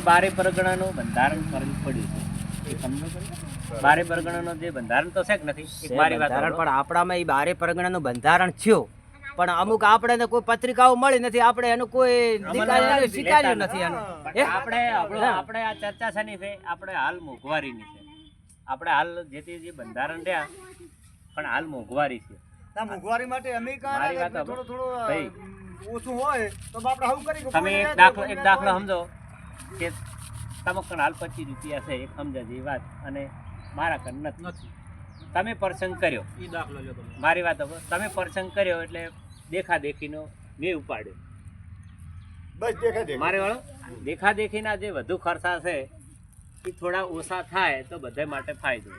બારે પરગણાનું બંધારણ કરવું પડ્યું છે. એ સમજો બારે પરગણાનો જે બંધારણ તો છે કે નથી. એક મારી વાત પણ આપણામાં એ બારે પરગણાનું બંધારણ થયું. પણ અમુક આપણે કોઈ પત્રિકાઓ મળી નથી આપણે એનું કોઈ નિકાલ- સ્વીકાર્યું નથી એનું. આપણે આપણે આ ચર્ચા શાની છે? આપણે હાલ મોંઘવારીની છે. આપણે હાલ જે તે જે બંધારણ રહ્યા પણ હાલ મોંઘવારી છે. મોંઘવારી માટે થોડું. થોડું ઓછું હોય તો આપણે આવું કરી તમે એક દાખલો એક દાખલો સમજો. કે તમે કણ હાલ પચીસ રૂપિયા છે એક સમજાજી વાત. અને મારા કણ નથી. તમે પ્રસંગ કર્યો. મારી વાત હવે. તમે પ્રસંગ કર્યો એટલે દેખા દેખીનો મેં ઉપાડ્યો. બસ દેખા દેખી મારે વાળો દેખા દેખીના જે વધુ ખર્ચા છે એ થોડા ઓછા થાય તો બધા માટે ફાયદો.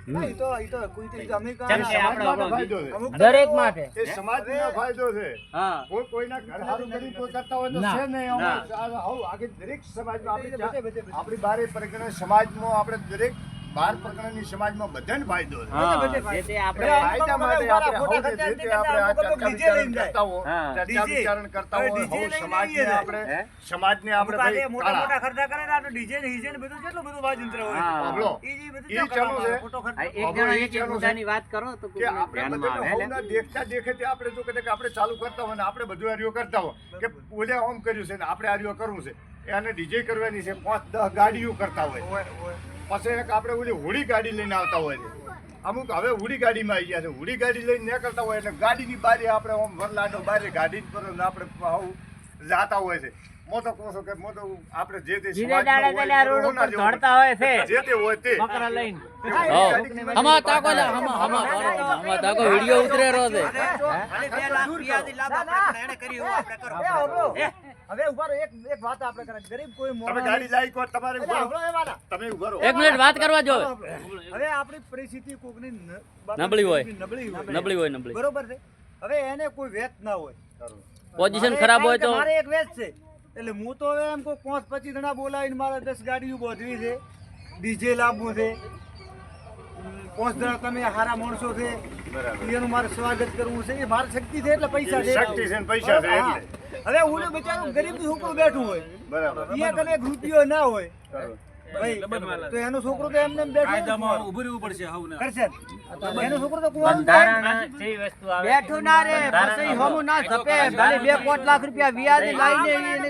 દરેક માટે. એ સમાજનો ફાયદો છે. હા. કોઈ કોઈના ઘર સારું કરી કોઈ કરતા હોય તો છે નહીં ના. આમાં આ હવ આગે દરેક સમાજમાં આપણી ચા- આપણી બારે પરગણા સમાજમાં આપણે દરેક બાર પ્રકરણની સમાજમાં બધાને ફાયદો છે. તે આપણે ફાયદા માટે આપણે તે સમાજને મોટા મોટા ખર્ચા કરે ને ડીજે ને હીજે ને બધું કેટલું બધું વાજિંત્ર હોય. હા. સાંભળો. ઈ જે બધું ઈ ક્યાં ચાલુ છે. ખોટો ખર્ચો. આ એક જણો એક એક ચાલુ છે. મુદ્દાની વાત કરો તો કે આપણે દેખતા દેખેથી આપણે જો કદાચ આપણે ચાલુ કરતા હોય ને આપણે બધું આર્યો કરતા હોય. કે ઓલે ઓમ કર્યું છે ને આપણે આર્યો કરવું છે. એને ડીજે કરવાની છે પાંચ દસ ગાડીઓ કરતા હોય. પછી એક આપણે ઓલી હોડી ગાડી લઈને આવતા હોય છે. અમુક હવે હોડી ગાડીમાં આવી ગયા છે. હોડી ગાડી લઈને નીકળતા હોય એટલે ગાડીની બારી આપણે આમ વરલાડો બારી ગાડી પર આપણે આવું જાતા હોય છે. મોટો છો કે મો તો આપણે જે તે ધીરે હોય રોડ ઉપર જેવું હોય છે. જે તે હોય તે. બકરા લઈને. હમા તાકો લે હમા હમા હમા તાકો વિડિયો ઉતરે રહ્યો છે ભલે બે લાખ રૂપિયાથી લાભ આપણે એને કર્યું એવું આપણે કરો. હવે ઊભા એક એક વાત આપણે કરે ગરીબ કોઈ તમે ગાડી લાવી કો તમારે એટલે ઊભા હવળો એ વાલા. તમે ઊભા એક મિનિટ વાત કરવા જો હવે. આપણી પરિસ્થિતિ કોકની નબળી હોય. નબળી હોય. નબળી બરોબર છે? હવે એને કોઈ વેત ના હોય. પોઝિશન ખરાબ હોય તો મારે એક વેચ છે. એટલે હું તો હવે એમ કહું પાંચ પચીસ જણા બોલાવીને મારે દસ ગાડીઓ બોધવી છે. ડીજે લાવવું છે. પાંચ જણા તમે હારા માણસો છે. એનું મારે સ્વાગત કરવું છે. એ મારે શક્તિ છે એટલે પૈસા છે. શક્તિ છે પૈસા છે એટલે. હવે હું બચારું ગરીબ છોકરો બેઠું હોય. બરાબર. અહીંયા કને એક રૂપિયો ના હોય. ભાઈ તો એનો છોકરો તો એમને એમ બેઠો ઉભું રહેવું પડશે કરશે. એનો છોકરો તો. બંધારણ જેવી વસ્તુ આવે. બેઠું ના રે. પછી હમું ના ધપે ભલે બે કોટ લાખ રૂપિયા વ્યાજ લઈને એને